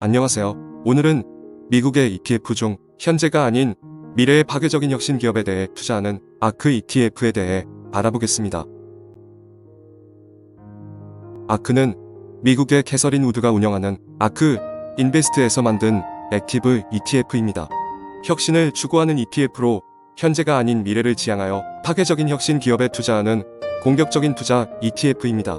안녕하세요. 오늘은 미국의 ETF 중 현재가 아닌 미래의 파괴적인 혁신 기업에 대해 투자하는 아크 ETF에 대해 알아보겠습니다. 아크는 미국의 캐서린 우드가 운영하는 아크 인베스트에서 만든 액티브 ETF입니다. 혁신을 추구하는 ETF로 현재가 아닌 미래를 지향하여 파괴적인 혁신 기업에 투자하는 공격적인 투자 ETF입니다.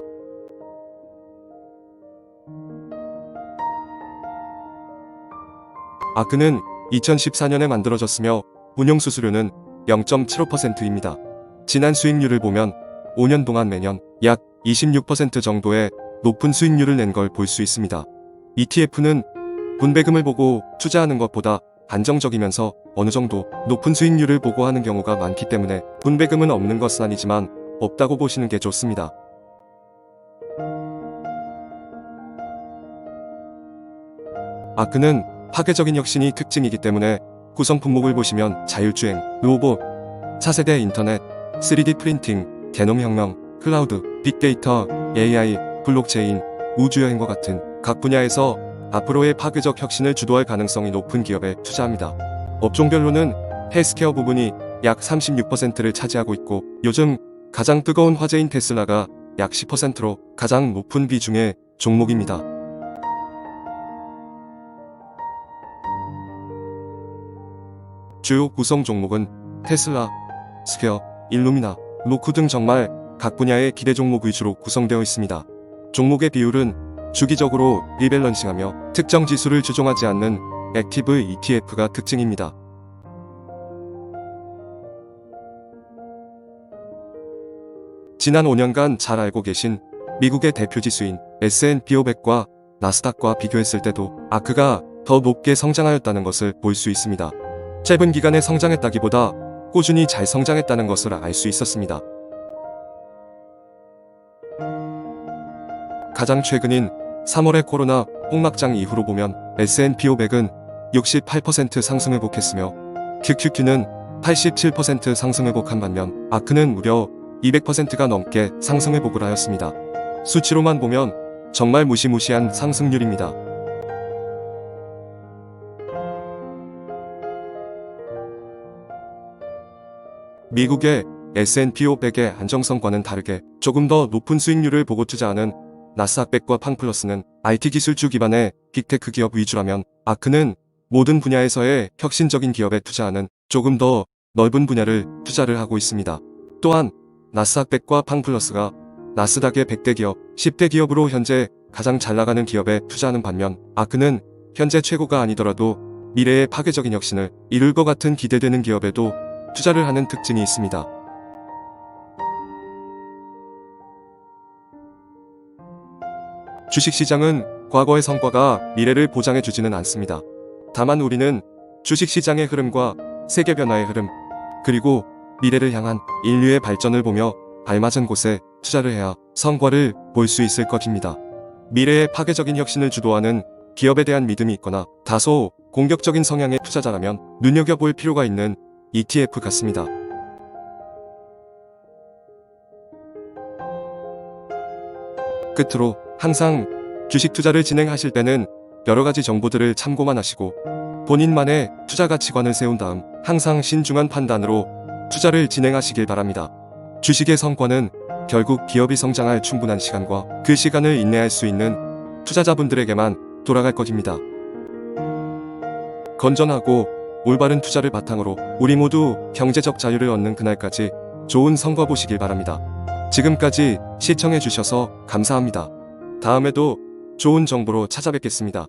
아크는 2014년에 만들어졌으며 운용 수수료는 0.75%입니다. 지난 수익률을 보면 5년 동안 매년 약 26% 정도의 높은 수익률을 낸 걸 볼 수 있습니다. ETF는 분배금을 보고 투자하는 것보다 안정적이면서 어느 정도 높은 수익률을 보고하는 경우가 많기 때문에 분배금은 없는 것은 아니지만 없다고 보시는 게 좋습니다. 아크는 파괴적인 혁신이 특징이기 때문에 구성 품목을 보시면 자율주행, 로봇, 차세대 인터넷, 3D 프린팅, 게놈 혁명, 클라우드, 빅데이터, AI, 블록체인, 우주여행과 같은 각 분야에서 앞으로의 파괴적 혁신을 주도할 가능성이 높은 기업에 투자합니다. 업종별로는 헬스케어 부분이 약 36%를 차지하고 있고 요즘 가장 뜨거운 화제인 테슬라가 약 10%로 가장 높은 비중의 종목입니다. 주요 구성 종목은 테슬라, 스퀘어, 일루미나, 로쿠 등 정말 각 분야의 기대 종목 위주로 구성되어 있습니다. 종목의 비율은 주기적으로 리밸런싱하며 특정 지수를 추종하지 않는 액티브 ETF가 특징입니다. 지난 5년간 잘 알고 계신 미국의 대표 지수인 S&P 500과 나스닥과 비교했을 때도 아크가 더 높게 성장하였다는 것을 볼 수 있습니다. 짧은 기간에 성장했다기보다 꾸준히 잘 성장했다는 것을 알 수 있었습니다. 가장 최근인 3월의 코로나 폭락장 이후로 보면 S&P 500은 68% 상승 회복했으며 QQQ는 87% 상승 회복한 반면 아크는 무려 200%가 넘게 상승 회복을 하였습니다. 수치로만 보면 정말 무시무시한 상승률입니다. 미국의 S&P 500의 안정성과는 다르게 조금 더 높은 수익률을 보고 투자하는 나스닥백과 팡플러스는 IT 기술주 기반의 빅테크 기업 위주라면 아크는 모든 분야에서의 혁신적인 기업에 투자하는 조금 더 넓은 분야를 투자를 하고 있습니다. 또한 나스닥백과 팡플러스가 나스닥의 100대 기업, 10대 기업으로 현재 가장 잘 나가는 기업에 투자하는 반면 아크는 현재 최고가 아니더라도 미래의 파괴적인 혁신을 이룰 것 같은 기대되는 기업에도 투자를 하는 특징이 있습니다. 주식시장은 과거의 성과가 미래를 보장해 주지는 않습니다. 다만 우리는 주식시장의 흐름과 세계 변화의 흐름, 그리고 미래를 향한 인류의 발전을 보며 알맞은 곳에 투자를 해야 성과를 볼 수 있을 것입니다. 미래의 파괴적인 혁신을 주도하는 기업에 대한 믿음이 있거나 다소 공격적인 성향의 투자자라면 눈여겨볼 필요가 있는 ETF 같습니다. 끝으로 항상 주식 투자를 진행하실 때는 여러 가지 정보들을 참고만 하시고 본인만의 투자 가치관을 세운 다음 항상 신중한 판단으로 투자를 진행하시길 바랍니다. 주식의 성과는 결국 기업이 성장할 충분한 시간과 그 시간을 인내할 수 있는 투자자분들에게만 돌아갈 것입니다. 건전하고 올바른 투자를 바탕으로 우리 모두 경제적 자유를 얻는 그날까지 좋은 성과 보시길 바랍니다. 지금까지 시청해 주셔서 감사합니다. 다음에도 좋은 정보로 찾아뵙겠습니다.